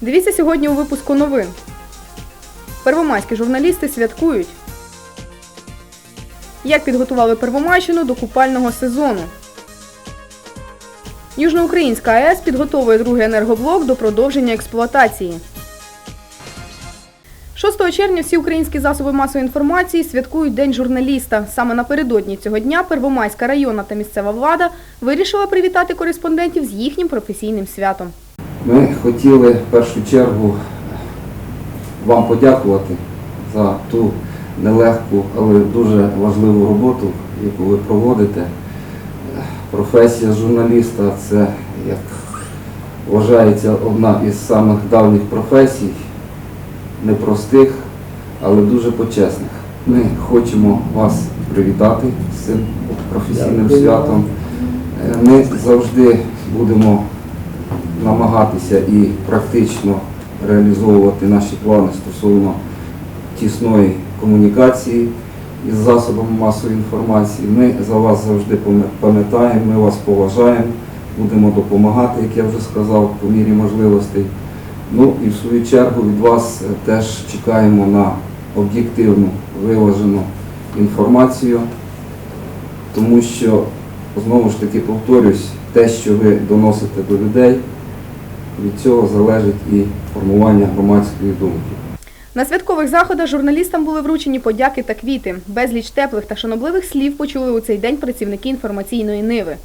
Дивіться сьогодні у випуску новин. Первомайські журналісти святкують. Як підготували Первомайщину до купального сезону? Южноукраїнська АЕС підготовує другий енергоблок до продовження експлуатації. 6 червня всі українські засоби масової інформації святкують День журналіста. Саме напередодні цього дня Первомайська районна та місцева влада вирішила привітати кореспондентів з їхнім професійним святом. Ми хотіли в першу чергу вам подякувати за ту нелегку, але дуже важливу роботу, яку ви проводите. Професія журналіста це, як вважається, одна із самих давніх професій, непростих, але дуже почесних. Ми хочемо вас привітати з цим професійним святом. Е, Ми завжди будемо намагатися і практично реалізовувати наші плани стосовно тісної комунікації із засобами масової інформації. Ми за вас завжди пам'ятаємо, ми вас поважаємо, будемо допомагати, як я вже сказав, по мірі можливостей. Ну і в свою чергу від вас теж чекаємо на об'єктивну, виважену інформацію, тому що, знову ж таки повторюсь, те, що ви доносите до людей, від цього залежить і формування громадської думки. На святкових заходах журналістам були вручені подяки та квіти. Безліч теплих та шанобливих слів почули у цей день працівники інформаційної ниви.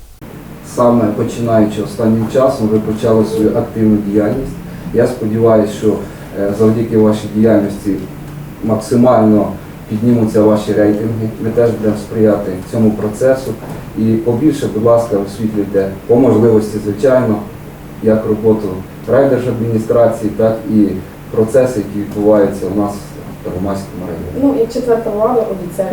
Саме починаючи останнім часом, ви почали свою активну діяльність. Я сподіваюся, що е, завдяки вашій діяльності максимально піднімуться ваші рейтинги. Ми теж будемо сприяти цьому процесу. І побільше, будь ласка, освітлюйте по можливості, звичайно, як роботу райдержадміністрації, так і процеси, які відбуваються у нас в Первомайському районі. Ну, як четверта влада обіцяє.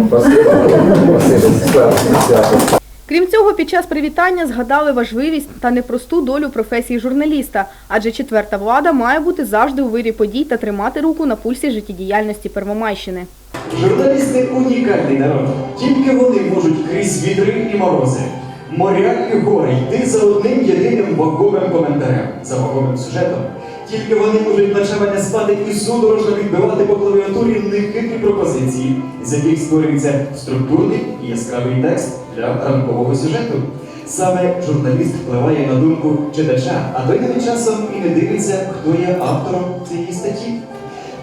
Крім цього, під час привітання згадали важливість та непросту долю професії журналіста, адже четверта влада має бути завжди у вирі подій та тримати руку на пульсі життєдіяльності Первомайщини. Журналісти унікальний народ. Тільки вони можуть крізь вітри і морози, моря і гори йти за одним єдиним вагомим коментарем, за вагомим сюжетом. Тільки вони можуть ночами спати і судорожно відбивати по клавіатурі нехитрі пропозиції, з яких створюється структурний і яскравий текст для ранкового сюжету. Саме журналіст впливає на думку читача, а той навіть часом і не дивиться, хто є автором цієї статті.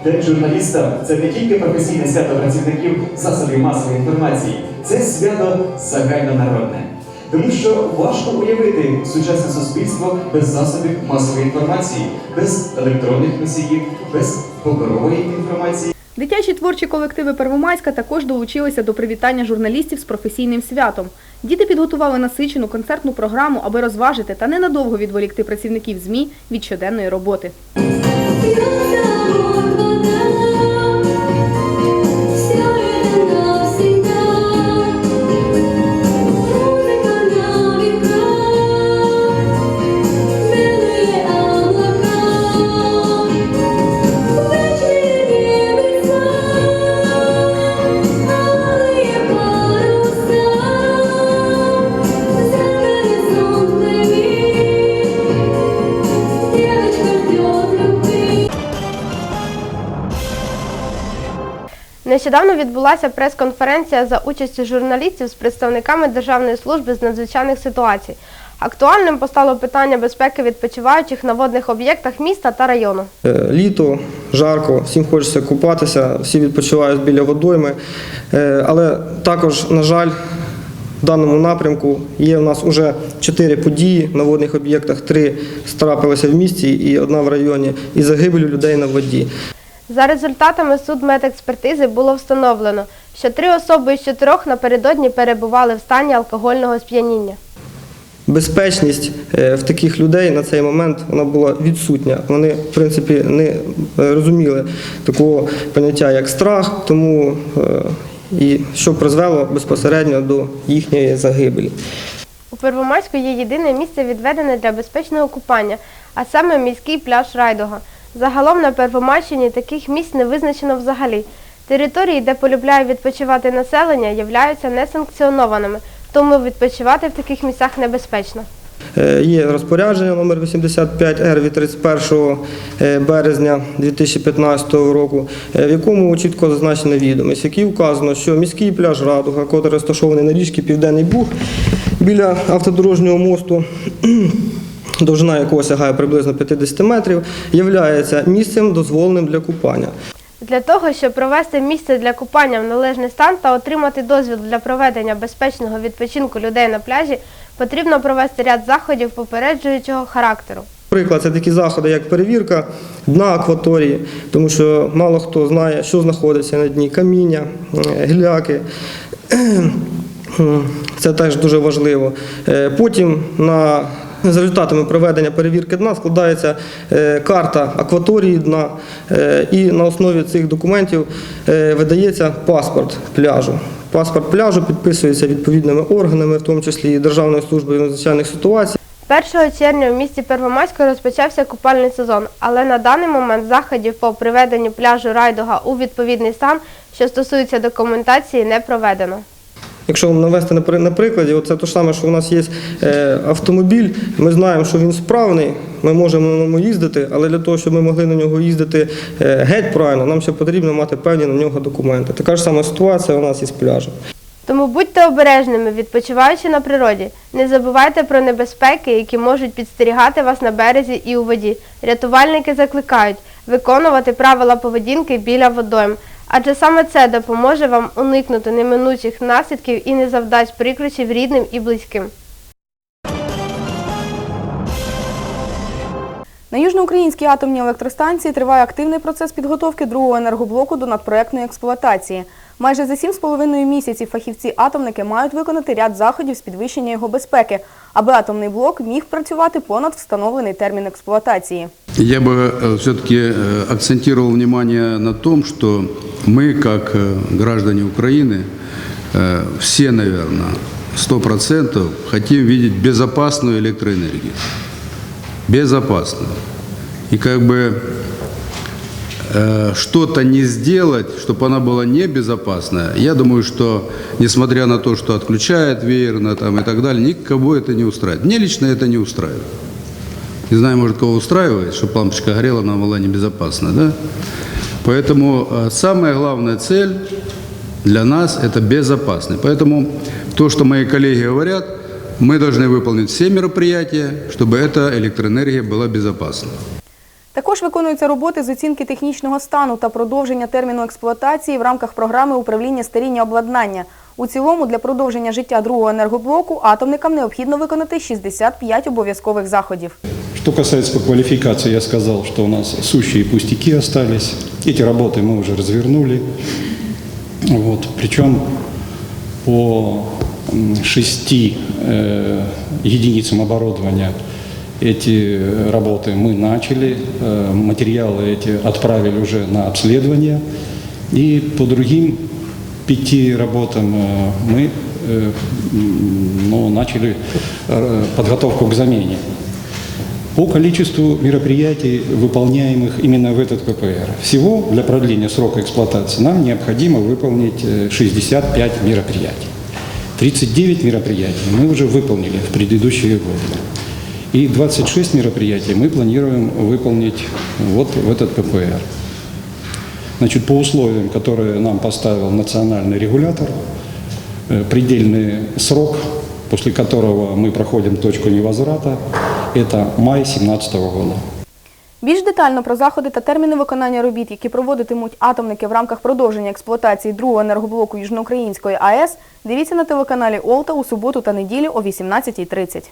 День журналіста це не тільки професійне свято працівників засобів масової інформації, це свято загальнонародне. Тому що важко уявити сучасне суспільство без засобів масової інформації, без електронних носіїв, без паперової інформації. Дитячі творчі колективи Первомайська також долучилися до привітання журналістів з професійним святом. Діти підготували насичену концертну програму, аби розважити та ненадовго відволікти працівників ЗМІ від щоденної роботи. Нещодавно відбулася прес-конференція за участю журналістів з представниками Державної служби з надзвичайних ситуацій. Актуальним постало питання безпеки відпочиваючих на водних об'єктах міста та району. Е, Літо, жарко, всім хочеться купатися, всі відпочивають біля водойми. Е, Але також, на жаль, в даному напрямку є у нас вже чотири події на водних об'єктах, три страпилися в місті і одна в районі, і загибелю людей на воді. За результатами судмедекспертизи було встановлено, що три особи із чотирьох напередодні перебували в стані алкогольного сп'яніння. Безпечність е, в таких людей на цей момент вона була відсутня. Вони, в принципі, не е, розуміли такого поняття, як страх, тому е, і що призвело безпосередньо до їхньої загибелі. У Первомайську є єдине місце відведене для безпечного купання, а саме міський пляж Райдуга. Загалом на Первомайщині таких місць не визначено взагалі. Території, де полюбляє відпочивати населення, являються несанкціонованими, тому відпочивати в таких місцях небезпечно. Е, Є розпорядження номер 85Р від 31 е, березня 2015 року, е, в якому чітко зазначена відомість, в вказано, що міський пляж Радуга, який розташований на річці Південний Буг біля автодорожнього мосту, довжина якого сягає приблизно 50 метрів, є місцем дозволеним для купання. Для того, щоб провести місце для купання в належний стан та отримати дозвіл для проведення безпечного відпочинку людей на пляжі, потрібно провести ряд заходів попереджуючого характеру. Приклад, це такі заходи, як перевірка дна акваторії, тому що мало хто знає, що знаходиться на дні каміння, е, гіляки. Це теж дуже важливо. Е, Потім на за результатами проведення перевірки дна складається е, карта акваторії дна, е, і на основі цих документів е, видається паспорт пляжу. Паспорт пляжу підписується відповідними органами, в тому числі і Державною службою надзвичайних ситуацій. 1 червня в місті Первомайську розпочався купальний сезон, але на даний момент заходів по приведенню пляжу Райдуга у відповідний стан, що стосується документації, не проведено. Якщо навести на прикладі, це те ж саме, що у нас є е, автомобіль, ми знаємо, що він справний, ми можемо на ньому їздити, але для того, щоб ми могли на нього їздити е, геть правильно, нам ще потрібно мати певні на нього документи. Така ж сама ситуація у нас із пляжем. Тому будьте обережними, відпочиваючи на природі. Не забувайте про небезпеки, які можуть підстерігати вас на березі і у воді. Рятувальники закликають виконувати правила поведінки біля водойм, адже саме це допоможе вам уникнути неминучих наслідків і не завдасть прикрощів рідним і близьким. На Южноукраїнській атомній електростанції триває активний процес підготовки другого енергоблоку до надпроектної експлуатації. Майже за 7,5 місяців фахівці-атомники мають виконати ряд заходів з підвищення його безпеки, аби атомний блок міг працювати понад встановлений термін експлуатації. Я бы все-таки акцентировал внимание на том, что мы, как э, граждане Украины, э, все, наверное, сто процентов хотим видеть безопасную электроэнергию. Безопасную. И как бы э, что-то не сделать, чтобы она была небезопасная, я думаю, что, несмотря на то, что отключает веерно там, и так далее, никого это не устраивает. Мне лично это не устраивает. Не знаю, может, кого устраивает, чтобы лампочка горела, она была небезопасна, да? Поэтому э, самая главная цель для нас – это безопасность. Поэтому то, что мои коллеги говорят, мы должны выполнить все мероприятия, чтобы эта электроэнергия была безопасна. Також виконуються роботи з оцінки технічного стану та продовження терміну експлуатації в рамках програми управління старіння обладнання. У цілому для продовження життя другого енергоблоку атомникам необхідно виконати 65 обов'язкових заходів. Что касается по квалификации, я сказал, что у нас сущие пустяки остались. Эти работы мы уже развернули. Вот. Причем по м, шести э, единицам оборудования эти работы мы начали, э, материалы эти отправили уже на обследование. И по другим пяти работам э, мы э, ну, начали э, подготовку к замене. По количеству мероприятий, выполняемых именно в этот ППР. Всего для продления срока эксплуатации нам необходимо выполнить э, 65 мероприятий. 39 мероприятий мы уже выполнили в предыдущие годы. И 26 мероприятий мы планируем выполнить вот в этот ППР. Значит, по условиям, которые нам поставил национальный регулятор, э, предельный срок, после которого мы проходим точку невозврата, это май 2017 года. Більш детально про заходи та терміни виконання робіт, які проводитимуть атомники в рамках продовження експлуатації другого енергоблоку Южноукраїнської АЕС, дивіться на телеканалі Олта у суботу та неділю о 18.30.